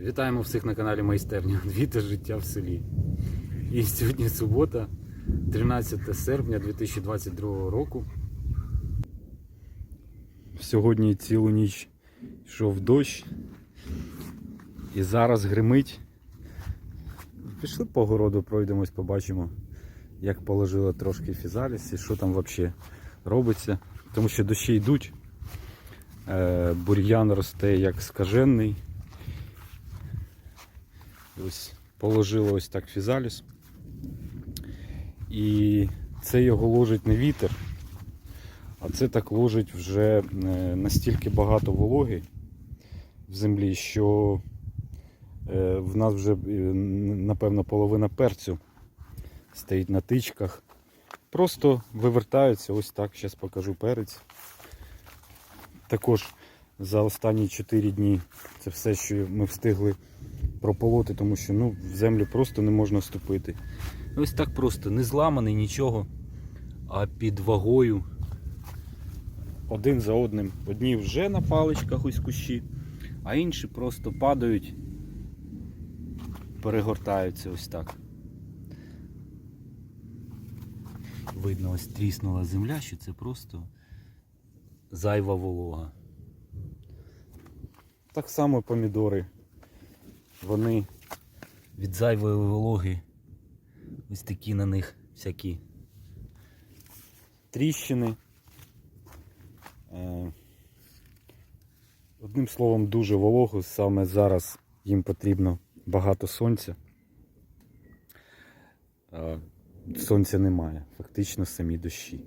Вітаємо всіх на каналі Майстерня. Двіте життя в селі. І сьогодні субота, 13 серпня 2022 року. Сьогодні цілу ніч йшов дощ. І зараз гримить. Пішли по городу, пройдемось, побачимо, як положило трошки фізаліс і що там взагалі робиться. Тому що дощі йдуть. Е, Бур'ян росте як скажений. Ось ось так фізаліс. І це його ложить не вітер, а це так ложить вже е, настільки багато вологи в землі, що е, в нас вже, е, напевно, половина перцю стоїть на тичках. Просто вивертаються, ось так, зараз покажу перець. Також за останні 4 дні це все, що ми встигли прополоти, тому що ну, в землю просто не можна ступити. Ось так просто, не зламаний нічого, а під вагою. Один за одним. Одні вже на паличках ось кущі, а інші просто падають, перегортаються ось так. Видно, ось тріснула земля, що це просто зайва волога. Так само помідори. Вони від зайвої вологи ось такі на них всякі тріщини. Е, Одним словом, дуже волого. Саме зараз їм потрібно багато сонця. Е, Сонця немає, фактично самі дощі.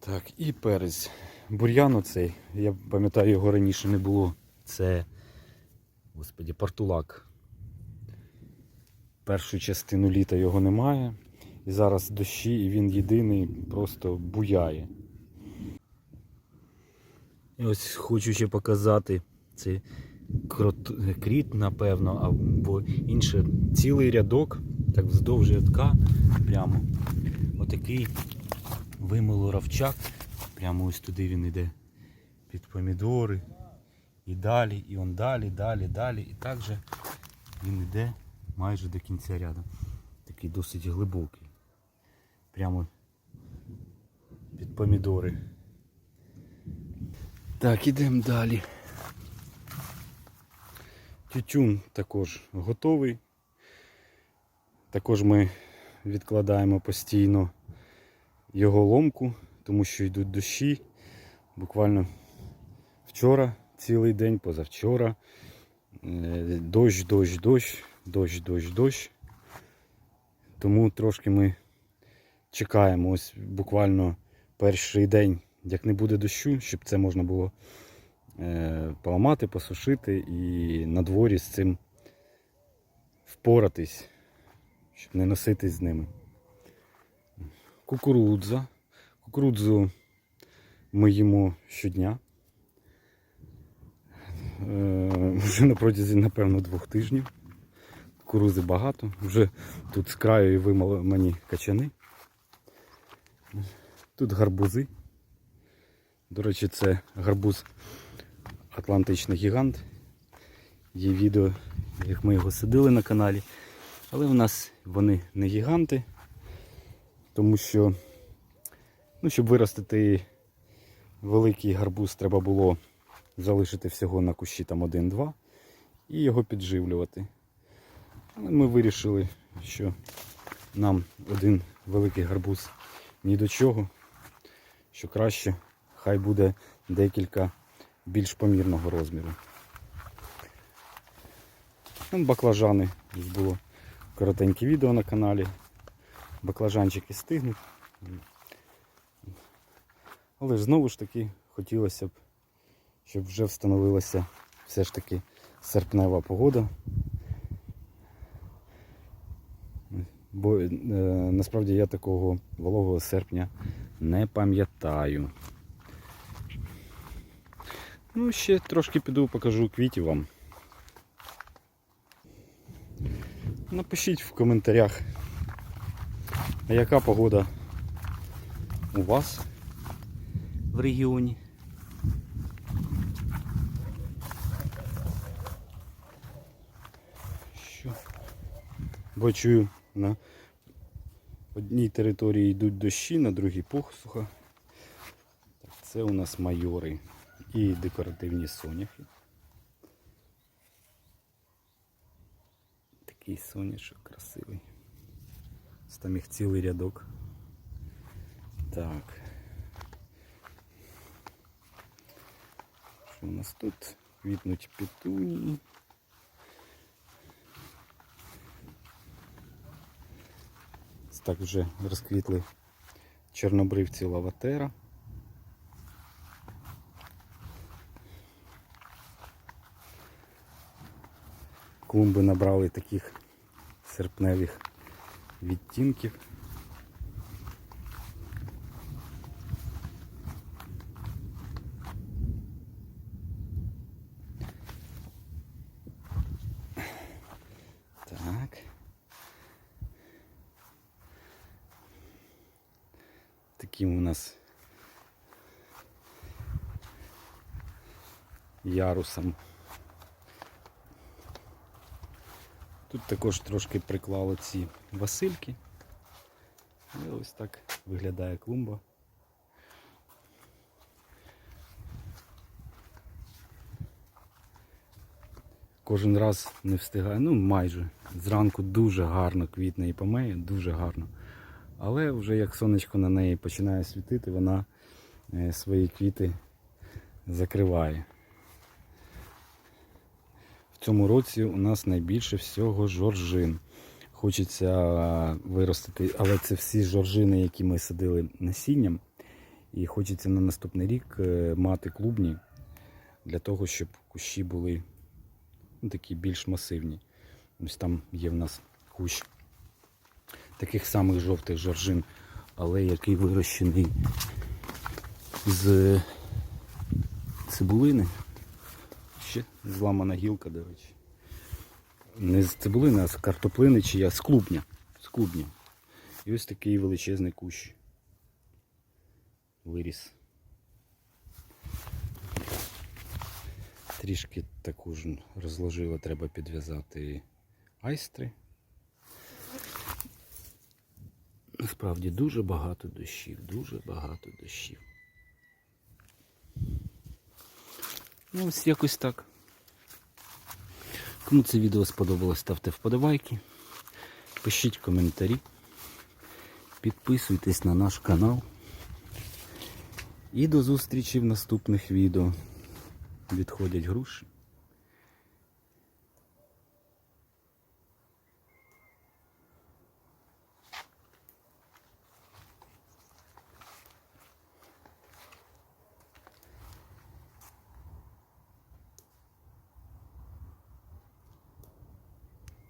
Так, і перець. Бур'ян оцей, я пам'ятаю, його раніше не було. Це, господі, портулак. Першу частину літа його немає. І зараз дощі, і він єдиний просто буяє. І ось хочу ще показати це крот- кріт, напевно, або інше цілий рядок, так вздовж рядка, прямо отакий вимилоравчак. Прямо ось туди він йде під помідори. І далі, і он далі, далі, далі. І так же він йде майже до кінця ряду. Такий досить глибокий. Прямо під помідори. Так, ідемо далі. Тютюн також готовий. Також ми відкладаємо постійно його ломку, тому що йдуть дощі. Буквально вчора цілий день, позавчора. Е, Дощ, дощ, дощ, дощ, дощ, дощ. Тому трошки ми чекаємо. Ось буквально перший день, як не буде дощу, щоб це можна було е, поламати, посушити і на дворі з цим впоратись, щоб не носитись з ними. Кукурудза. Кукурудзу ми їмо щодня. Е, Вже на протязі, напевно, двох тижнів. Кукурузи багато. Вже тут з краю вимали мені качани. Тут гарбузи. До речі, це гарбуз Атлантичний гігант. Є відео, як ми його садили на каналі. Але в нас вони не гіганти, тому що, ну, щоб виростити великий гарбуз, треба було залишити всього на кущі там 1-2 і його підживлювати. Але ми вирішили, що нам один великий гарбуз ні до чого, що краще хай буде декілька більш помірного розміру. Баклажани, було коротеньке відео на каналі. Баклажанчики стигнуть. Але ж знову ж таки хотілося б, щоб вже встановилася все ж таки серпнева погода. Бо е, насправді я такого вологого серпня не пам'ятаю. Ну, ще трошки піду покажу квітів вам. Напишіть в коментарях, яка погода у вас в регіоні. Бо чую, на одній території йдуть дощі, на другій посуха. Це у нас майори і декоративні соняхи. Такий соняшок красивий. Там їх цілий рядок. Так. Що у нас тут? Квітнуть петунії. Так вже розквітли чорнобривці лаватера. Клумби набрали таких серпневих відтінків. Так. Таким у нас ярусом. Тут також трошки приклали ці васильки. І ось так виглядає клумба. Кожен раз не встигаю, ну майже. Зранку дуже гарно квітне і помеє, дуже гарно. Але вже як сонечко на неї починає світити, вона е, свої квіти закриває. В цьому році у нас найбільше всього жоржин. Хочеться виростити, але це всі жоржини, які ми садили насінням. І хочеться на наступний рік е, мати клубні для того, щоб кущі були ну, такі більш масивні. Ось там є в нас кущ таких самих жовтих жоржин, але який вирощений з цибулини. Ще зламана гілка, до речі. Не з цибулини, а з картоплини чи я з клубня. З клубня. І ось такий величезний кущ. Виріс. Трішки також розложила, треба підв'язати айстри. Насправді дуже багато дощів, дуже багато дощів. Ну, ось якось так. Кому це відео сподобалось, ставте вподобайки, пишіть коментарі, підписуйтесь на наш канал. І до зустрічі в наступних відео. Відходять груші.